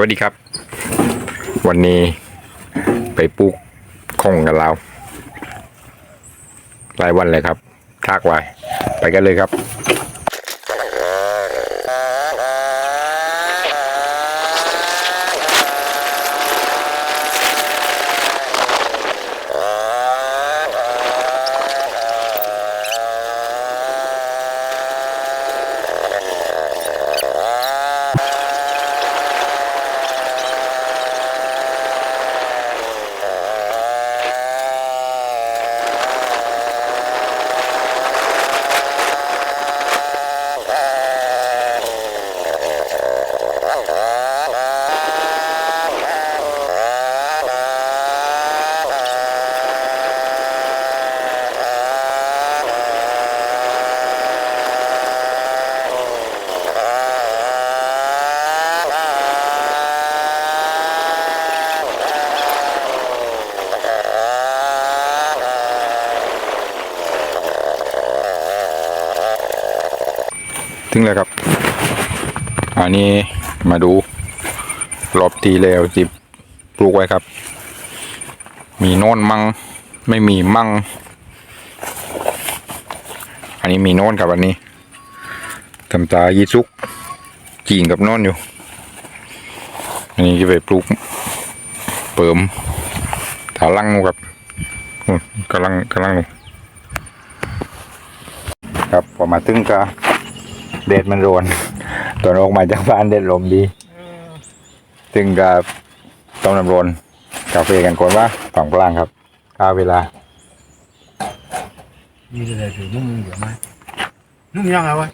วัสดีครับ วันนี้ไปปลูกคงกันเราหลายวันเลยครับทักไว้ไปกันเลยครับ ถึงแล้วครับ อันนี้มาดูรอบทีแล้วจิบปลูกไว้ครับ มีโน่นมั่งไม่มีมั่งอันนี้มีโน่นครับอันนี้ทำตายีซุกจีงกับโน่นอยู่ อันนี้จะไปปลูกเปิมถาลังครับกำลังกำลังครับพอมาถึงก็ เด็ดมันโรนตอนออกมาจากบ้านเด็ดลมดีถึงกับต้มน้ำร้อนกาแฟกันก่อนว่าฝั่งกลางครับข้าเวลามีอะไรถือนุ่มเดี๋ยวไหมนุ่มยังไงวะ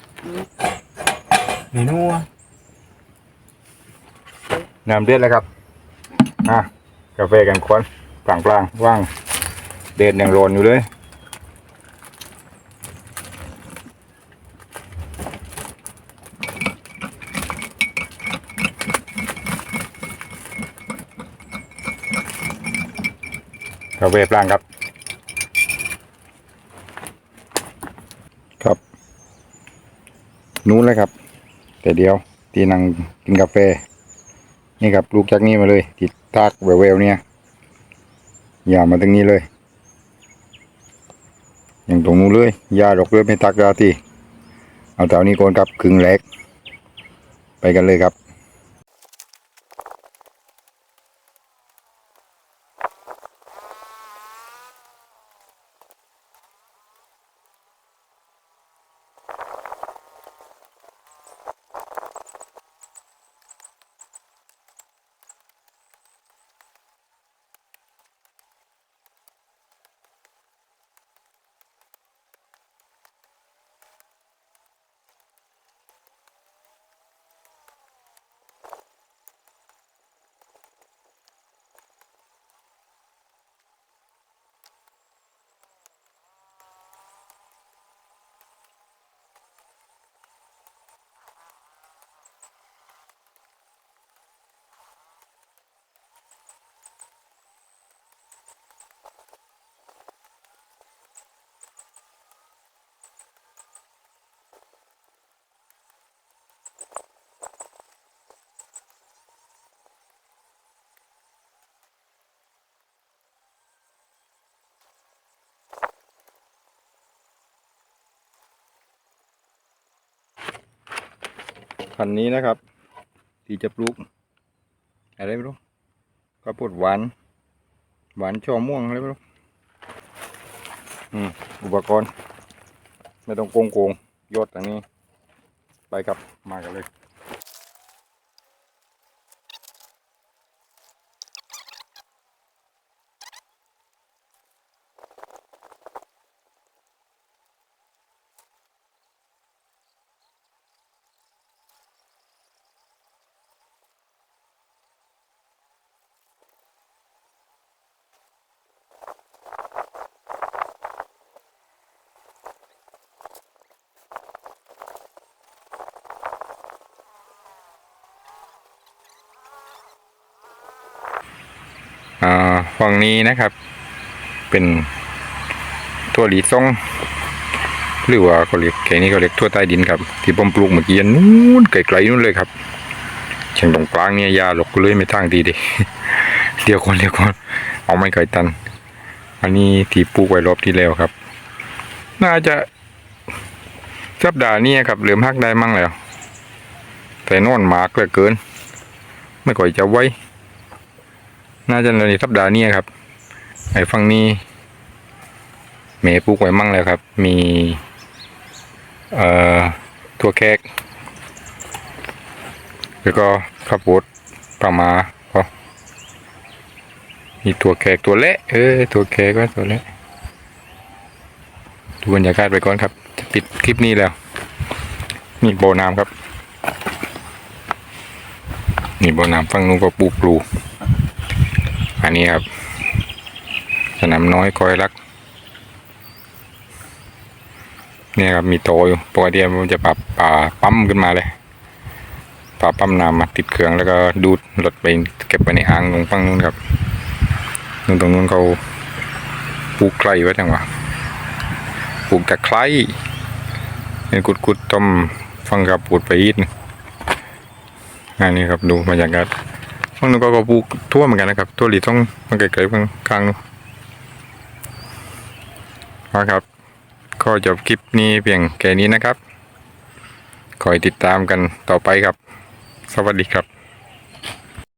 เมนูอะน้ำเด็ดแล้วครับอะกาแฟกันก่อนฝั่งกลางว่าง เด็ดยังโรนอยู่เลย กาแฟปลางครับ ครับ นู้นเลยครับ แต่เดียว ตีนังกินกาแฟ นี่ครับลูกจากนี้มาเลย ติดตากแววๆเนี่ยอย่ามาตรงนี้เลย อย่างตรงนู้นเลยยาดอกเลือไม่ตักยาทีเอาแถวนี้ก่อนครับครึ่งแรกไปกันเลยครับ พันนี้นะครับ ที่จะปลูก อะไรไม่รู้ข้าวโพดหวาน หวานช่อม่วงอะไรไม่รู้อืมอุปกรณ์ ไม่ต้องโกงโกงยอดอันนี้ ไปครับมากันเลย อ่า ฝั่งนี้นะครับ เป็นทั่วหลีซ่งหรือว่าเขาเรียกแค่นี้เขาเรียกทั่วใต้ดินครับ ที่ผมปลูกเมื่อกี้นู้นไกลๆนู้นเลยครับชจังตรงกลางเนี่ยยาหลกก็เลยไม่ทางดีดิเดี๋ยวก่อนเดี๋ยวก่อนเอาไม่เคยตัน อันนี้ที่ปลูกไว้รอบที่แล้วครับ น่าจะสัปดาห์นี้ครับเหลือมหักได้มั่งแล้ว แต่นอนหมากเหลือเกิน ไม่ค่อยจะไว้ น่าจะในสัปดาห์นี้ครับ ไอ้ฝั่งนี้เมย์ปลูกไว้มั่งแล้วครับ มีเอ่อตัวแคกแล้วก็ข้าวโพดปลามาพอมีตัวแขกตัวเละเออตัวแขกว่าตัวเละดูบรรยากาศไปก่อนครับ จะปิดคลิปนี้แล้ว นี่โบน้ำครับ นี่โบอน้ำฝั่งนู้นก็ปลูกปลูก อันนี้ครับ สนามน้อยคอยรัก เนี่ยครับมีโตอยู่ปกติมันจะปรับป่าปั๊มขึ้นมาเลยป่าปั๊มน้ำมาติดเครื่องแล้วก็ดูดรถไปเก็บไว้ในอ่างตรงฝั่งนู้นครับนู่นตรงนู้นเขาปลูกไคร้ไว้จังหวะปลูกแตะไคร้เป็นกุดกุดต้มฟังกับปูดไปอีกอันนี้ครับดูบรรยากาศ ฝั่งนู้นก็ก็ปลูกทั่วเหมือนกันนะครับทั่วหลีต้องมันไกลๆฝั่งกลางนู้นนะครับก็จบคลิปนี้เพียงแค่นี้นะครับ คอยติดตามกันต่อไปครับ สวัสดีครับ